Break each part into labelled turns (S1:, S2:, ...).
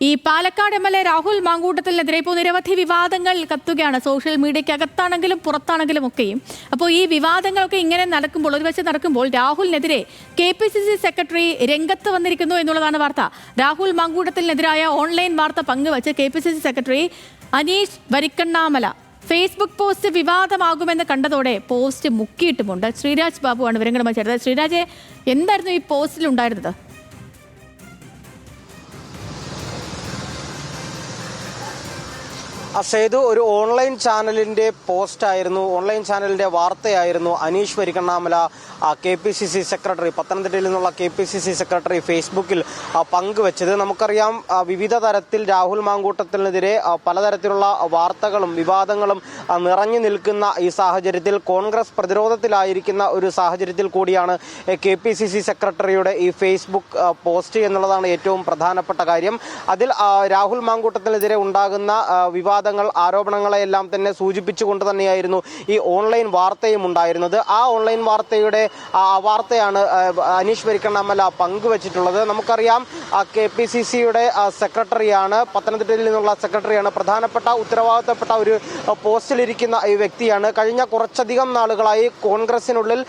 S1: ഈ Palakkad M L A Rahul മാങ്കൂട്ടത്തിനെതിരെ ഇപ്പോൾ നിരവധി വിവാദങ്ങൾ കത്തുകയാണ്. സോഷ്യൽ മീഡിയയ്ക്ക് അകത്താണെങ്കിലും പുറത്താണെങ്കിലും ഒക്കെയും. അപ്പോൾ ഈ വിവാദങ്ങളൊക്കെ ഇങ്ങനെ നടക്കുമ്പോൾ ഒരു വശം നടക്കുമ്പോൾ രാഹുലിനെതിരെ K P C C secretary രംഗത്ത് വന്നിരിക്കുന്നു എന്നുള്ളതാണ് വാർത്ത. രാഹുൽ മാങ്കൂട്ടത്തിനെതിരായ ഓൺലൈൻ വാർത്ത പങ്കുവച്ച് K P C C secretary Aneesh Varikkannamala Facebook post വിവാദമാകുമെന്ന് കണ്ടതോടെ പോസ്റ്റ് മുക്കിയിട്ടുമുണ്ട്. ശ്രീരാജ് ബാബുവാണ് വിവരങ്ങളുമായി ചേർത്തത് ശ്രീരാജെ എന്തായിരുന്നു ഈ പോസ്റ്റിൽ ഉണ്ടായിരുന്നത്
S2: സേതു ഒരു ഓൺലൈൻ ചാനലിന്റെ പോസ്റ്റ് ആയിരുന്നു. ഓൺലൈൻ ചാനലിന്റെ വാർത്തയായിരുന്നു Aneesh Varikkannamala K P C C secretary പത്തനംതിട്ടയിൽ നിന്നുള്ള K P C C secretary ഫേസ്ബുക്കിൽ പങ്കുവച്ചത്. നമുക്കറിയാം വിവിധ തരത്തിൽ രാഹുൽ മാങ്കൂട്ടത്തിനെതിരെ പലതരത്തിലുള്ള വാർത്തകളും വിവാദങ്ങളും നിറഞ്ഞു നിൽക്കുന്ന ഈ സാഹചര്യത്തിൽ കോൺഗ്രസ് പ്രതിരോധത്തിലായിരിക്കുന്ന ഒരു സാഹചര്യത്തിൽ കൂടിയാണ് കെ പി സി സി സെക്രട്ടറിയുടെ ഈ ഫേസ്ബുക്ക് പോസ്റ്റ് എന്നുള്ളതാണ് ഏറ്റവും പ്രധാനപ്പെട്ട കാര്യം. അതിൽ രാഹുൽ മാങ്കൂട്ടത്തിനെതിരെ ഉണ്ടാകുന്ന ആ, വിവാദങ്ങൾ ആരോപണങ്ങളെല്ലാം തന്നെ സൂചിപ്പിച്ചുകൊണ്ട് തന്നെയായിരുന്നു ഈ ഓൺലൈൻ വാർത്തയും ഉണ്ടായിരുന്നത്. ആ ഓൺലൈൻ വാർത്തയുടെ വാർത്തയാണ് അനീഷ് വരിക്കണ്ണമല പങ്കുവച്ചിട്ടുള്ളത്. നമുക്കറിയാം കെ പി സി സിയുടെ സെക്രട്ടറിയാണ് പത്തനംതിട്ടയിൽ നിന്നുള്ള സെക്രട്ടറിയാണ്. പ്രധാനപ്പെട്ട ഉത്തരവാദിത്തപ്പെട്ട ഒരു പോസ്റ്റിലിരിക്കുന്ന ഈ വ്യക്തിയാണ്. കഴിഞ്ഞ കുറച്ചധികം നാളുകളായി കോൺഗ്രസിനുള്ളിൽ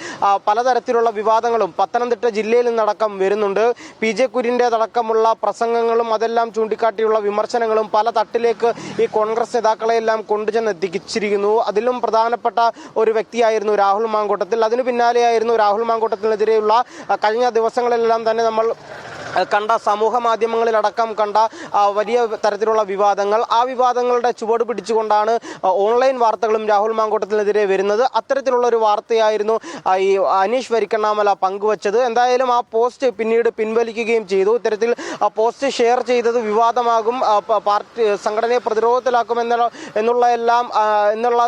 S2: പലതരത്തിലുള്ള വിവാദങ്ങളും പത്തനംതിട്ട ജില്ലയിൽ നിന്നടക്കം വരുന്നുണ്ട്. പി ജെ കുര്യന്റെതടക്കമുള്ള പ്രസംഗങ്ങളും അതെല്ലാം ചൂണ്ടിക്കാട്ടിയുള്ള വിമർശനങ്ങളും പല തട്ടിലേക്ക് ഈ കോൺഗ്രസ് നേതാക്കളെയെല്ലാം കൊണ്ടുചെന്ന് എത്തിച്ചിരിക്കുന്നു. അതിലും പ്രധാനപ്പെട്ട ഒരു വ്യക്തിയായിരുന്നു രാഹുൽ മാങ്കോട്ടത്തിൽ. അതിനു പിന്നാലെയായിരുന്നു രാഹുൽ മാങ്കോട്ടത്തിനെതിരെയുള്ള കഴിഞ്ഞ ദിവസങ്ങളിലെല്ലാം തന്നെ നമ്മൾ കണ്ട സമൂഹ മാധ്യമങ്ങളിലടക്കം കണ്ട വലിയ തരത്തിലുള്ള വിവാദങ്ങൾ. ആ വിവാദങ്ങളുടെ ചുവട് പിടിച്ചുകൊണ്ടാണ് ഓൺലൈൻ വാർത്തകളും രാഹുൽ മാങ്കോട്ടത്തിനെതിരെ വരുന്നത്. അത്തരത്തിലുള്ള ഒരു വാർത്തയായിരുന്നു ഈ അനീഷ് വരിക്കണ്ണാമല പങ്കുവച്ചത്. എന്തായാലും ആ പോസ്റ്റ് പിന്നീട് പിൻവലിക്കുകയും ചെയ്തു. ഇത്തരത്തിൽ ആ പോസ്റ്റ് ഷെയർ ചെയ്തത് വിവാദമാകും. പാർട്ടി സംഘടനയെ പ്രതിരോധത്തിലാക്കും എന്നുള്ള എന്നുള്ള എല്ലാം എന്നുള്ള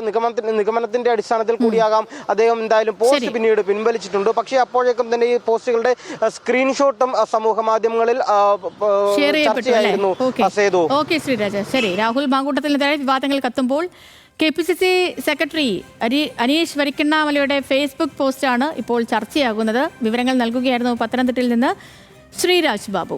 S2: നിഗമനത്തിന്റെ അടിസ്ഥാനത്തിൽ കൂടിയാകാം. അദ്ദേഹം എന്തായാലും പോസ്റ്റ് പിന്നീട് പിൻവലിച്ചിട്ടുണ്ട്. പക്ഷേ അപ്പോഴേക്കും തന്നെ ഈ പോസ്റ്റുകളുടെ സ്ക്രീൻഷോട്ടും സമൂഹ മാധ്യമങ്ങളിൽ ചർച്ചയായിരുന്നു. സേതു
S1: ഓക്കെ ശ്രീരാജ്. ശരി. രാഹുൽ മാങ്കൂട്ടത്തിനെതിരായ വിവാദങ്ങൾ കത്തുമ്പോൾ K P C C secretary അരി അനീഷ് വരിക്കണ്ണാമലയുടെ ഫേസ്ബുക്ക് പോസ്റ്റാണ് ഇപ്പോൾ ചർച്ചയാകുന്നത്. വിവരങ്ങൾ നൽകുകയായിരുന്നു പത്തനംതിട്ടയിൽ നിന്ന് ശ്രീരാജ് ബാബു.